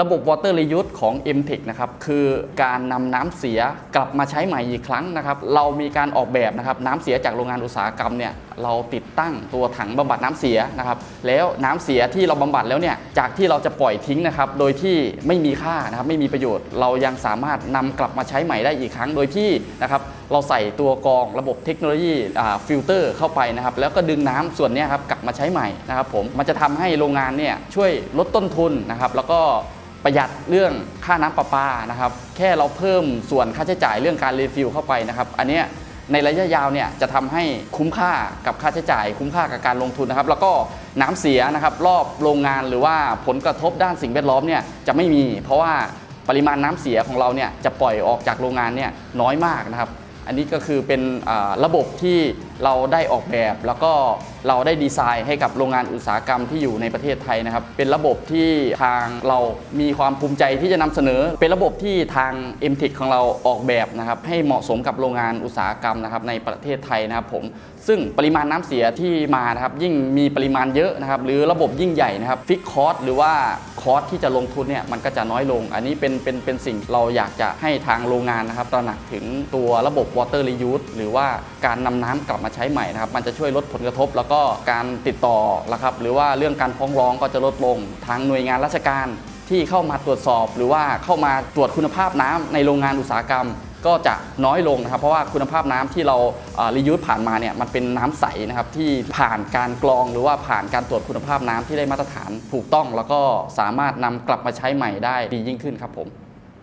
ระบบ Water Reuse ของ m t e c h นะครับคือการนำน้ำเสียกลับมาใช้ใหม่อีกครั้งนะครับเรามีการออกแบบนะครับน้ำเสียจากโรงงานอุตสาหกรรมเนี่ยเราติดตั้งตัวถังบำบัดน้ำเสียนะครับแล้วน้ำเสียที่เราบำบัดแล้วเนี่ยจากที่เราจะปล่อยทิ้งนะครับโดยที่ไม่มีค่านะครับไม่มีประโยชน์ เรายังสามารถนำกลับมาใช้ใหม่ได้อีกครั้ง โดยที่นะครับเราใส่ตัวกรองระบบเทคโนโลยีฟิลเตอร์เข้าไปนะครับแล้วก็ดึงน้ำส่วนนี้ครับกลับมาใช้ใหม่นะครับผมมันจะทำให้โรงงานเนี่ยช่วยลดต้นทุนนะครับแล้วก็ ประหยัดเรื่องค่าน้ำประปานะครับ แค่เราเพิ่มส่วนค่าใช้จ่ายเรื่องการรีฟิลเข้าไปนะครับ อันนี้ในระยะยาวเนี่ยจะทำให้คุ้มค่ากับค่าใช้จ่าย คุ้มค่ากับการลงทุนนะครับ แล้วก็น้ำเสียนะครับ รอบโรงงานหรือว่าผลกระทบด้านสิ่งแวดล้อมเนี่ยจะไม่มี เพราะว่าปริมาณน้ำเสียของเราเนี่ยจะปล่อยออกจากโรงงานเนี่ยน้อยมากนะครับ อันนี้ก็คือเป็นระบบที่เราได้ออกแบบแล้วก็ เราได้ดีไซน์ให้กับโรงงานอุตสาหกรรมที่อยู่ในประเทศไทยนะครับ เป็นระบบที่ทางเรามีความภูมิใจที่จะนำเสนอ เป็นระบบที่ทาง m t e c h ของเราออกแบบนะครับให้เหมาะสมกับโรงงานอุตสาหกรรมนะครับในประเทศไทยนะครับผม ซึ่งปริมาณน้ำเสียที่มานะครับยิ่งมีปริมาณเยอะนะครับหรือระบบยิ่งใหญ่นะครับฟิกคอสหรือว่าคอสที่จะลงทุนเนี่ยมันก็จะน้อยลง อันนี้เป็นเป็นเป็นสิ่งเราอยากจะให้ทางโรงงานนะครับตระหนักถึงตัวระบบ water reuse หรือว่าการนำน้ำกลับมาใช้ใหม่นะครับมันจะช่วยลดผลกระทบแล้วก็การติดต่อนะครับหรือว่าเรื่องการฟ้องร้องก็จะลดลง ทางหน่วยงานราชการที่เข้ามาตรวจสอบ หรือว่าเข้ามาตรวจคุณภาพน้ำในโรงงานอุตสาหกรรม ก็จะน้อยลงนะครับ เพราะว่าคุณภาพน้ำที่เรารียูสผ่านมาเนี่ยมันเป็นน้ำใสนะครับที่ผ่านการกรองหรือว่าผ่านการตรวจคุณภาพน้ำที่ได้มาตรฐานถูกต้อง แล้วก็สามารถนำกลับมาใช้ใหม่ได้ดียิ่งขึ้นครับผม